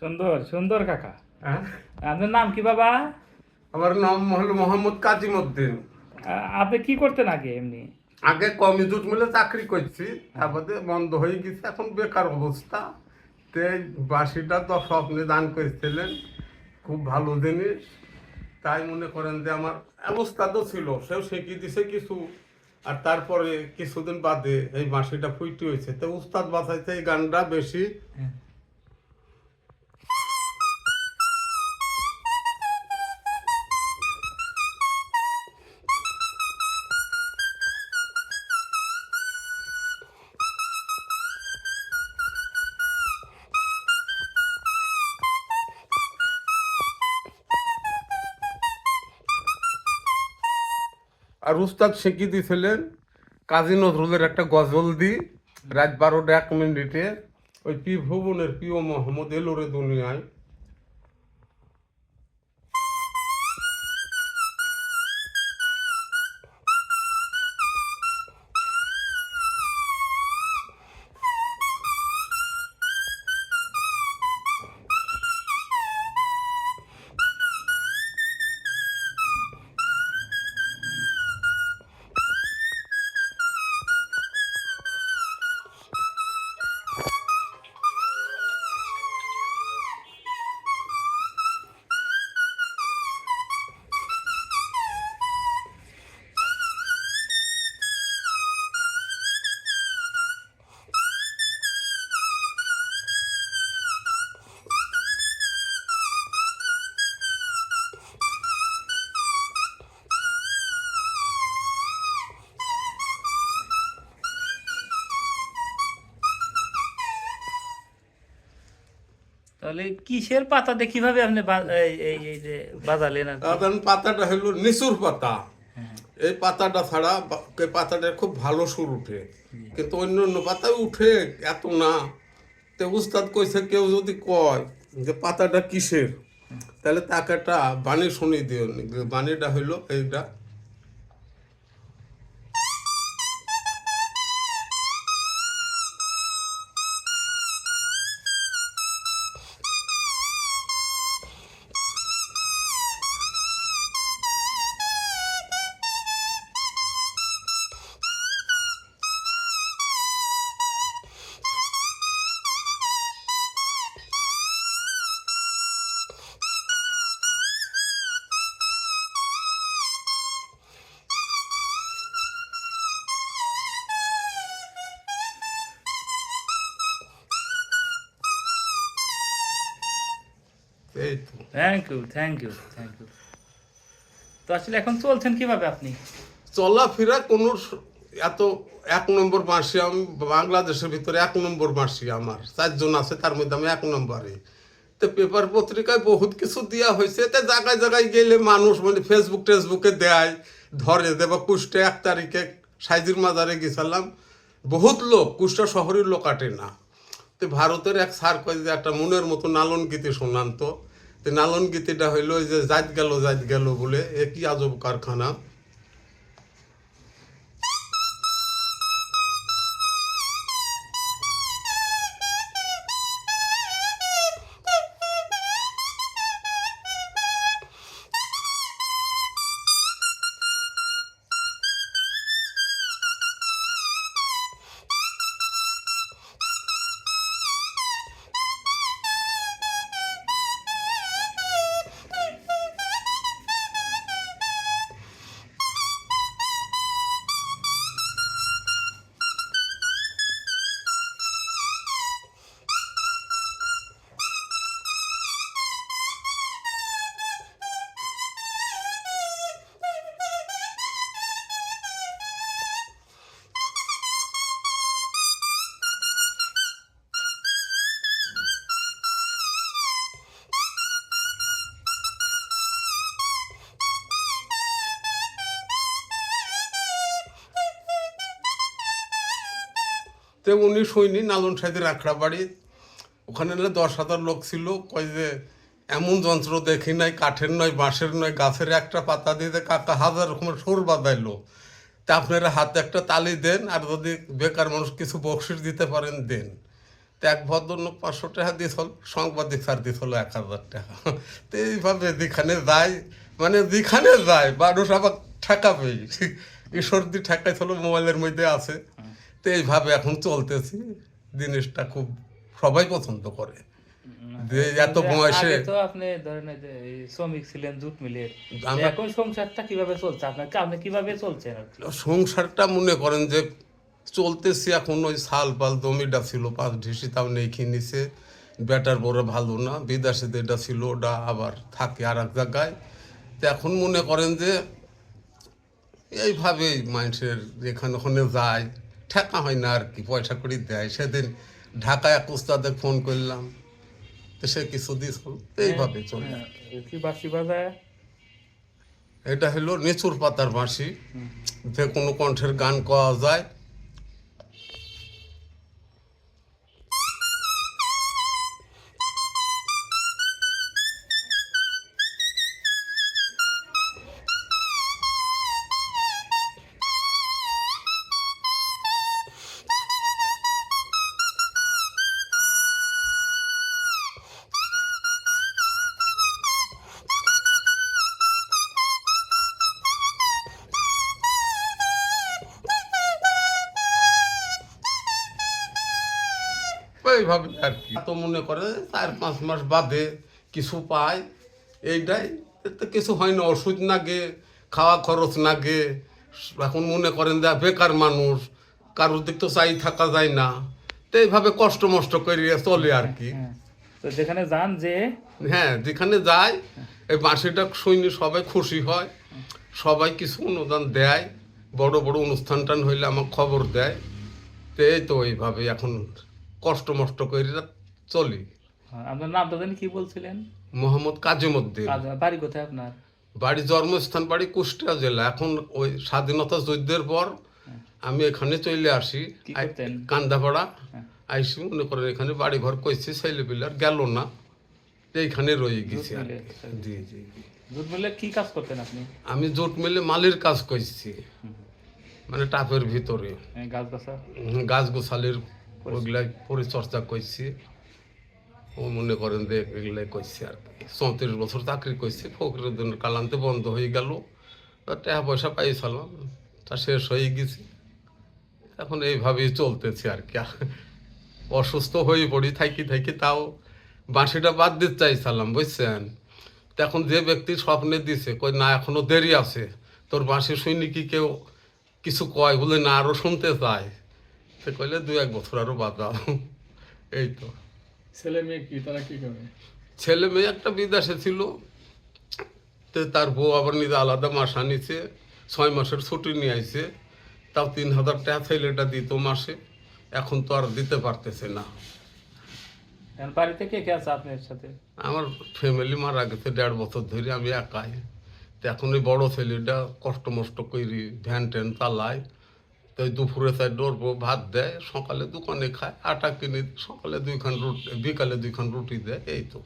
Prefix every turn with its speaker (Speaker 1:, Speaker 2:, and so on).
Speaker 1: সুন্দর সুন্দর কাকা।
Speaker 2: হ্যাঁ?
Speaker 1: আপনার নাম কি বাবা?
Speaker 2: আমার নাম হলো মোহাম্মদ কাজিম উদ্দিন
Speaker 1: আ- আপনি কি করতেন আগে এমনি?
Speaker 2: আগে কমিজুট মিলে চাকরি করছি তারপরে বন্ধ হয়ে গেছে এখন বেকার অবস্থা। তে বাসিটা তো স্বপ্নে দান করেছিলেন খুব ভালো জিনিস। তাই মনে করেন যে আমার অবস্থা তো ছিল সেও শিখিয়ে দিছে কিছু। আর তারপরে কিছুদিন বাদে এই বাঁশিটা ফুইটি হয়েছে তো উস্তাদ বাঁচাইতে এই গানটা বেশি আর উস্তাদ শেখি দিয়েছিলেন কাজী নজরুলের একটা গজল দি, রাত বারোটা এক মিনিটে, ওই পি ভুবনের প্রিয় মোহাম্মদ এলোরে দুনিয়ায়।
Speaker 1: তাহলে কিসের পাতাতে কীভাবে আপনি এই- এই যে বাজালেন
Speaker 2: কারণ পাতাটা হলো নিচুর পাতা। এই পাতাটা ছাড়া এই পাতাটার খুব ভালো সুর উঠে। কিন্তু অন্য অন্য পাতায় উঠে এত না। তো উস্তাদ কইছে কেউ যদি কয় যে পাতাটা কিসের? তাহলে তাকে একটা বাণী শুনিয়ে দিও বাণীটা হইল এইটা
Speaker 1: thank you thank you thank you তো আসলে এখন চলছেন কীভাবে আপনি?
Speaker 2: চলাফেরা কোনো এত এক নম্বর মাসি আমি বাংলাদেশের ভিতরে এক নম্বর মাসি আমার। চারজন আছে তার মধ্যে আমি এক নম্বরে। তো পেপার পত্রিকায় বহুত কিছু দেওয়া হয়েছে তো জায়গায় জায়গায় গেলে মানুষ মানে ফেসবুক টেসবুকে দেয় ধরে দেবা কুষ্টে এক তারিখে সাইজির মাজারে গেছিলাম। বহুত লোক কুষ্টা শহরের লোক আটে না। তো ভারতের এক স্যার কয় একটা মনের মতো নালন গীতি শোনান তো। নালন গীতিটা হইল যে জাত গেল জাত গেল বলে এ আজব কারখানা। তো উনি সৈনী নালন সাইদের আখড়া বাড়ি। ওখানে না দশ হাজার লোক ছিল, কয় যে এমন যন্ত্র দেখি নাই, কাঠের নয়, বাঁশের নয়, গাছের একটা পাতা দিয়ে কাকা হাজার রকমের সুর বাজাইলো তা আপনারা হাতে একটা তালি দেন, আর যদি বেকার মানুষ কিছু বকশিস দিতে পারেন, দেন। তা এক ভদ্রলোক পাঁচশো টাকা দিছিল সাংবাদিক স্যার দিছিল এক হাজার টাকা। তো এইভাবে যেখানে যায় মানে যেখানে যায়, মানুষ আবার ঠেকাবে ঈশ্বরদি ঠেকাইছিল, মোবাইলের মধ্যে আছে। তো এইভাবে এখন চলতেছি। জিনিসটা খুব সবাই পছন্দ করে। যে এত বয়সে
Speaker 1: তো আপনি ধরেন শ্রমিক ছিলেন জুট মিলের এখন সংসারটা কীভাবে চলছে? আপনার আপনি কীভাবে চলছেন
Speaker 2: সংসারটা মনে করেন যে চলতেছে এখন ওই সাল পাল জমিটা ছিল পাঁচ ঢিসি তাও নেই কিনেছে বেটার বড় ভালো না বিদেশে যেটা ছিল ওটা আবার থাকে আর এক জায়গায়। তো এখন মনে করেন যে এইভাবেই মানুষের যেখানে ওখানে যায়। ঠেকা হয় না আর কি পয়সা করি দেয়। সেদিন ঢাকায় এক উস্তাদে ফোন করলাম তো সে কিছু দিস তো এইভাবে চলে।
Speaker 1: হ্যাঁ, কি বাসি বাজায়?
Speaker 2: এটা হলো নিচুর পাতার বাঁশি। যে কোনো কণ্ঠের গান কওয়া যায় এইভাবে আর কি। তো মনে করে চার পাঁচ মাস বাদে কিছু পায়। এইটাই। এতে কিছু হয় না ওষুধ নাগে খাওয়া খরচ নাগে। এখন মনে করেন যে বেকার মানুষ কারোর দিক তো চাই থাকা যায় না। তো এইভাবে কষ্ট মষ্ট করিয়ে চলে আর কি।
Speaker 1: হ্যাঁ তো যেখানে যান যে
Speaker 2: হ্যাঁ যেখানে যায় এই বাঁশিটা শুনি সবাই খুশি হয়। সবাই কিছু অনুদান দেয়। বড় বড় অনুষ্ঠান টান হইলে আমার খবর দেয়। তো এই তো এইভাবে এখন কষ্ট মষ্ট করে চলি।
Speaker 1: হ্যাঁ, আপনার নামটা জানি কি বলছিলেন?
Speaker 2: মোহাম্মদ কাজিমুদ্দিন।
Speaker 1: কাজ- বাড়ি কোথায় আপনার?
Speaker 2: বাড়ি জন্মস্থান বাড়ি কুষ্টিয়া জেলা। এখন ওই স্বাধীনতা যুদ্ধের পর আমি এখানে চলে আসি। কান্দাপাড়া।
Speaker 1: হ্যাঁ।
Speaker 2: আইসি মনে করেন এখানে বাড়ি ঘর কইছি ছেলে পিলার গেল না। এইখানে রয়ে গেছি জি জি।
Speaker 1: জুট মিলে কি কাজ করতেন আপনি?
Speaker 2: আমি জোট মিলে মালির কাজ করছি মানে টাপের ভিতরে।
Speaker 1: গাছ গাছা?
Speaker 2: গাছ গোছালির ওইগুলাই পরিচর্যা করছি ও মনে করেন যে এগুলাই করছি আর কি। চৌত্রিশ বছর চাকরি করছি ফকরের জন্য কালান্তে বন্ধ হয়ে গেল। টাকা পয়সা পাইছিলাম, তা শেষ হয়ে গেছি। এখন এইভাবেই চলতেছে আর কি। অসুস্থ হয়ে পড়ি, থাকি থাকি তাও বাঁশিটা বাদ দিতে চাইছিলাম, বুঝছেন? এখন যে ব্যক্তি স্বপ্নে দিছে, কই না, এখনও দেরি আছে। তোর বাঁশি শুনি কি কেউ কিছু কয় বলে না আরও শুনতে চায়। সে কইলে দু এক বছর আরও বাঁচাও এই তো।
Speaker 3: ছেলে মেয়ে কি তারা কি করে?
Speaker 2: ছেলে মেয়ে একটা বিদেশে ছিল তো তার বউ আবার নিজে আলাদা মাস আনিছে ছয় মাসের ছুটি নিয়ে আইছে তাও তিন হাজার টাকা ছেলেটা দিত মাসে এখন তো আর দিতে পারতেছে না।
Speaker 1: বাড়িতে কে কে আছে আপনার সাথে?
Speaker 2: আমার ফ্যামিলি মারা গেছে দেড় বছর ধরে আমি একাই। তো এখন ওই বড় ছেলেটা কষ্ট মষ্ট করি ভ্যান ট্যান চালায়। তো দুপুরে তাই ডরবো ভাত দেয়, সকালে দোকানে খায়, আটা কিনে সকালে দুইখান রুটি, বিকালে দুইখান রুটি দেয়, এই তো।